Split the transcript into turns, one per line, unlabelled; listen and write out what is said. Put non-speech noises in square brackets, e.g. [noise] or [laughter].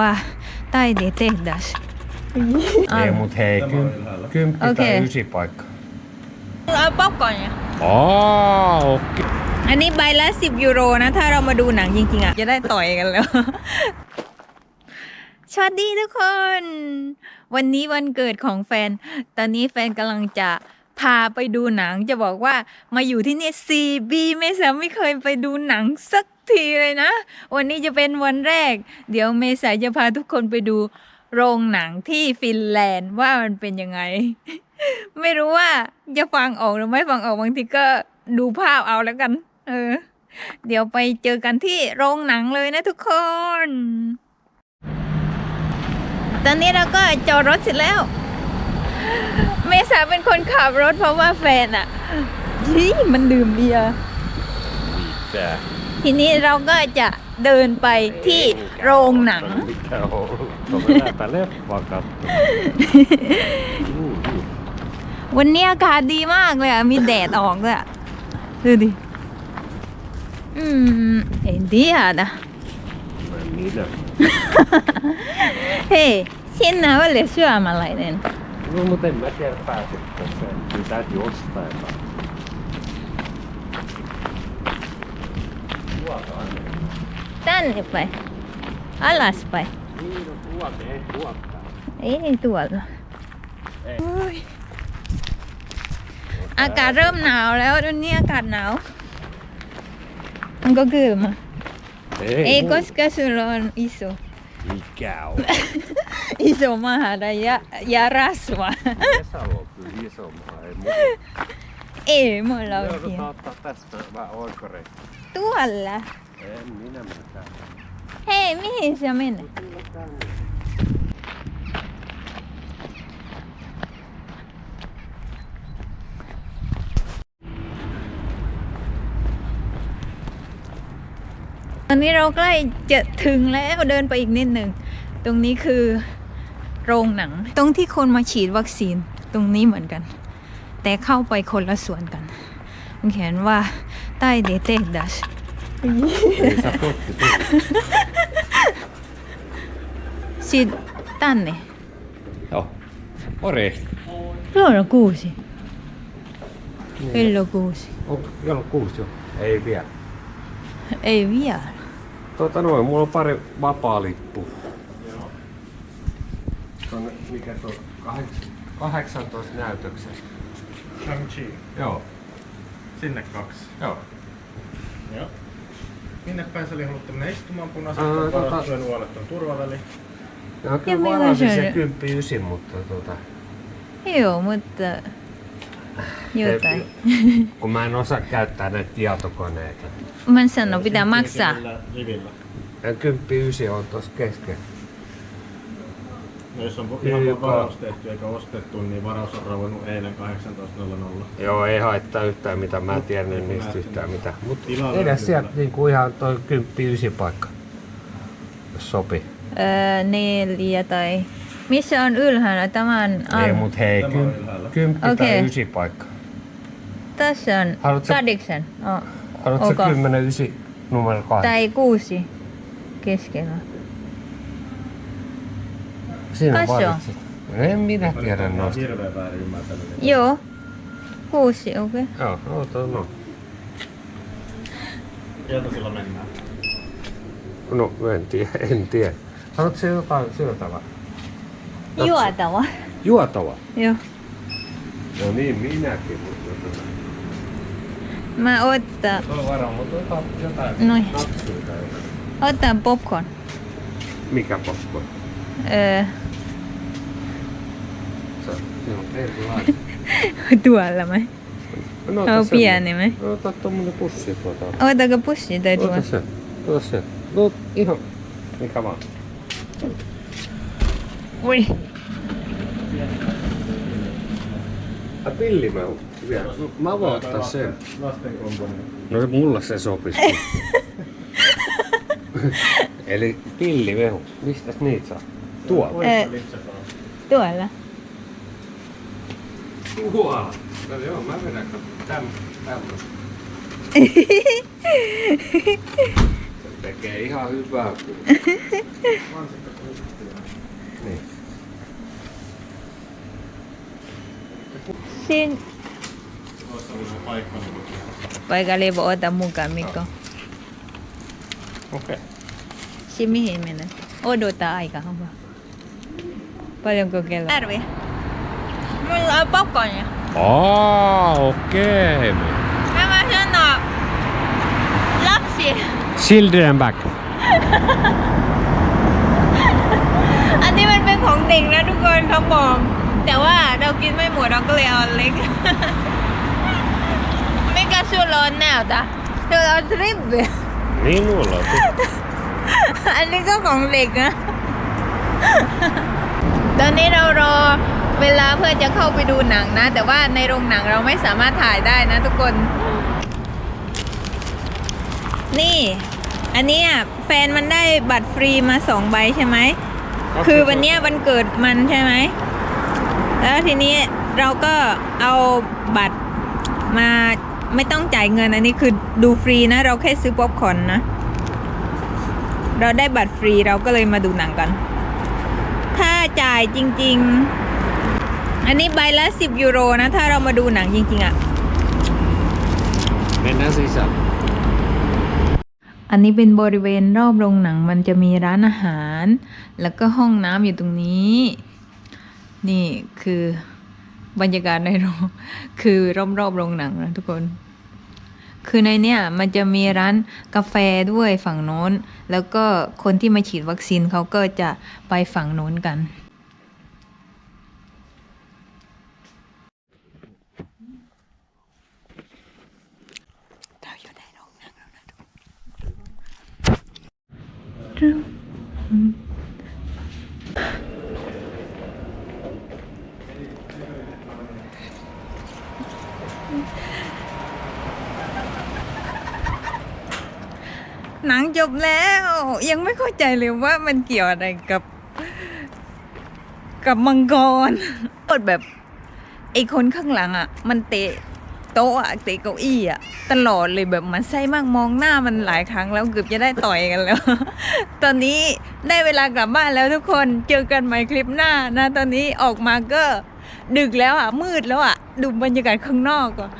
ว่าใต้เดเตดัช
Ei, mut hei, ky- kymppi
Okei.
tai ysi paikka.
เอาป๊อปก่อนเนี่ย
Aa, okei.
อันนี้ใบละสิบยูโรนะ ถ้าเรามาดูหนังจริงๆอะ จะได้ต่อยกันแล้ว สวัสดีทุกคน วันนี้วันเกิดของแฟน ตอนนี้แฟนกำลังจะพาไปดูหนังจะบอกว่ามาอยู่ที่นี่4ปีไม่สาไม่เคยไปดูหนังสัก ทีเลยนะ วันนี้จะเป็นวันแรก เดี๋ยวเมษาจะพาทุกคนไปดูโรงหนังที่ฟินแลนด์ว่ามันเป็นยังไง ไม่รู้ว่าจะฟังออกหรือไม่ฟังออกบางทีก็ดูภาพเอาแล้วกัน เออ เดี๋ยวไปเจอกันที่โรงหนังเลยนะทุกคน ตอนนี้เราก็จอดรถเสร็จแล้ว เมษาเป็นคนขับรถเพราะว่าแฟนอะยี่มันดื่มเบียร์ ทีนี้เราก็จะเดินไปที่โรงหนัง
Mikä on? Tuolla läpä leffaa katsomaan. Juu, juu.
วันนี้อากาศดีมากเลยอะมีแดดออกด้วยอะดูดิ อืมเอ็นดีอะนะ
Mä en minä.
Hei, sinä olet syömäläinen.
No, mutta en mä tiedä pääsitkö sen. Kyllä täytyy ostaa jotain. Tuolta
Tänne päin. Alaspäin.
Niin, no tuolta, ei tuolta.
Ei tuolta.
Ei.
โอ้ยอากาศเริ่มหนาวแล้วตอนนี้อากาศหนาว มันก็คือมา
Ei,
เอ้
muu-
ก็สกสุรอนอิโซ
Mikä on?
อิโซมาหาดายะยารัสวะ
Vesalo on kyllä iso maa, ei muuta.
เอ๋หมดเราเพีย
Joudutaan ottaa tästä vähän oikoreita.
ตั วละ
En minä mitään.
เฮ้ยมิเห็นจะเมน
Tulla tänne.
ตอนนี้เราใกล้จะถึงแล้วเดินไปอีกนิดหนึ่ง ตรงนี้คือโรงหนัง ตรงที่คนมาฉีดวัคซีนตรงนี้เหมือนกัน แต่เข้าไปคนละส่วนกัน เขียนว่าใต้เดเตดัช
Ei sä potti tuu.
ชิดตันเนี่ย
Joo. Mori.
โลละกูสิเป็นโลกูสิ
On kello kuusi jo. Ei vielä.
เอวิอา
Tota noin, mulla on pari vapaa lippu. Tonne, mikä tuo, kaheks- 18 näytöksen.
Shang-Chi.
Joo,
Sinne kaksi.
joo.
Joo. Minne päin sä oli halunnut mennä istumaan punaiset
Aa,
on
tota-
varattujen nuolet on turvaväli.
Ja on kyllä
millaisen-
varasin se 10 9, mutta tota,
joo mutta jotain [laughs]
kun mä en osaa käyttää näitä tietokoneita.
มัน sanoo pitää maksaa
Millä rivillä.
Ja 10 9 on tuossa kesken.
No jos on ihan
joka-
vaan varaus tehty eikä ostettu, niin varaus on rauennut eilen 18.00.
Joo, ei haittaa yhtään mitään. Mä en tiennyt
Mä
niistä
en
yhtään mitään. Mutta edes sieltä niinku ihan toi 10 9 paikka. Jos sopii.
öö, neljä tai missä on ylhäällä tämän
Ei,
alla?
mut hei,
Tämä on
kym,
ylhäällä.
10 tai. 9 paikka.
Tässä on
Haluatko-
kahdeksan. Oh.
Haluatko
Onko?
10 9 numero 2?
Tai kuusi keskellä.
Sinä
se on.
valitsit. En minä tiedä noista.
hirveän väärin ymmärtänyt.
Joo. Kuusi, okei. Okay.
Joo, oota no.
Iltasilla mennään.
No, en tiedä, en tiedä. Haluatko jotain syötävää?
Juotava.
Juotava?
Joo.
No niin, minäkin, mutta tota...
Mä ottaa,
Se on varmaan, mutta ota jotain
Noin.
jotain.
otan popcorn.
Mikä popcorn?
Öö, [laughs] tuolla mä.
No,
on pieni me.
No, ota tommonen pussi tuota.
Otako pussi tai tuo?
Ota se. Ota se. No ihan mikä vaan.
Ui.
Ja pillimehu vielä. Mä voin ottaa sen. No se mulla se sopisi. [laughs] Eli pillimehu. Mistäs niitä saa? Tuolla.
Eh. Tuolla.
Tuolla. No joo, mä vedän täm, tämmöstä.
Tekee ihan hyvää kyllä.
Mansikka puhuttiin.
Niin.
ซิน
Tuossa oli se paikka. niin kuin-
ไปกะเลยบอกว่าตา มูกามิโก
Okei.
ชิมิเฮเมนะโอโดตาไอกะฮัมบะไปลองก็เกลาร์เวมันเอาป๊อปก่อนเนี่ย
Aa, okei.
แม่มาฉันน่ะรับสิ
Children back.
อันนี้มันเป็นของเด็กนะทุกคนเขาบอก แต่ว่าเรากินไม่หมดเราก็เลยเอาอันเล็ก ไม่กระชูร้อนแน่จ้ะเธอเอาทริปเว้ย
Niin mulla on.
อันนี้ก็ของเด็กนะ ตอนนี้เรารอ เวลาเพื่อจะเข้าไปดูหนังนะ แต่ว่าในโรงหนังเราไม่สามารถถ่ายได้นะทุกคน นี่ อันเนี้ยแฟนมันได้บัตรฟรีมาสองใบใช่ไหม คือวันเนี้ยวันเกิดมันใช่ไหม แล้วทีนี้เราก็เอาบัตรมาไม่ต้องจ่ายเงินอันนี้คือดูฟรีนะ เราแค่ซื้อป๊อปคอร์นนะ เราได้บัตรฟรีเราก็เลยมาดูหนังกัน ถ้าจ่ายจริง ๆ อันนี้ใบละ 10 ยูโรนะ ถ้าเรามาดูหนังจริง ๆอะ
Mennään sisään.
อันนี้เป็นบริเวณรอบโรงหนังมันจะมีร้านอาหาร แล้วก็ห้องน้ำอยู่ตรงนี้ นี่คือบรรยากาศในโรงคือรอบๆโรงหนังนะทุกคน คือในเนี้ยมันจะมีร้านกาแฟด้วยฝั่งโน้น แล้วก็คนที่มาฉีดวัคซีนเขาก็จะไปฝั่งโน้นกัน เราอยู่ในโรงหนังแล้วนะทุกคน หนังจบแล้ว ยังไม่เข้าใจเลยว่ามันเกี่ยวอะไรกับ กับมังกรกดแบบไอคนข้างหลังอะ มันเตะ โต๊ะอะเตะเก้าอี้อะตลอดเลยแบบมันไส้มากมองหน้ามันหลายครั้งแล้วเกือบจะได้ต่อยกันแล้ว ตอนนี้ได้เวลากลับบ้านแล้วทุกคนเจอกันใหม่คลิปหน้านะ ตอนนี้ออกมาก็ดึกแล้วอะมืดแล้วอะดูบรรยากาศข้างนอกก่อน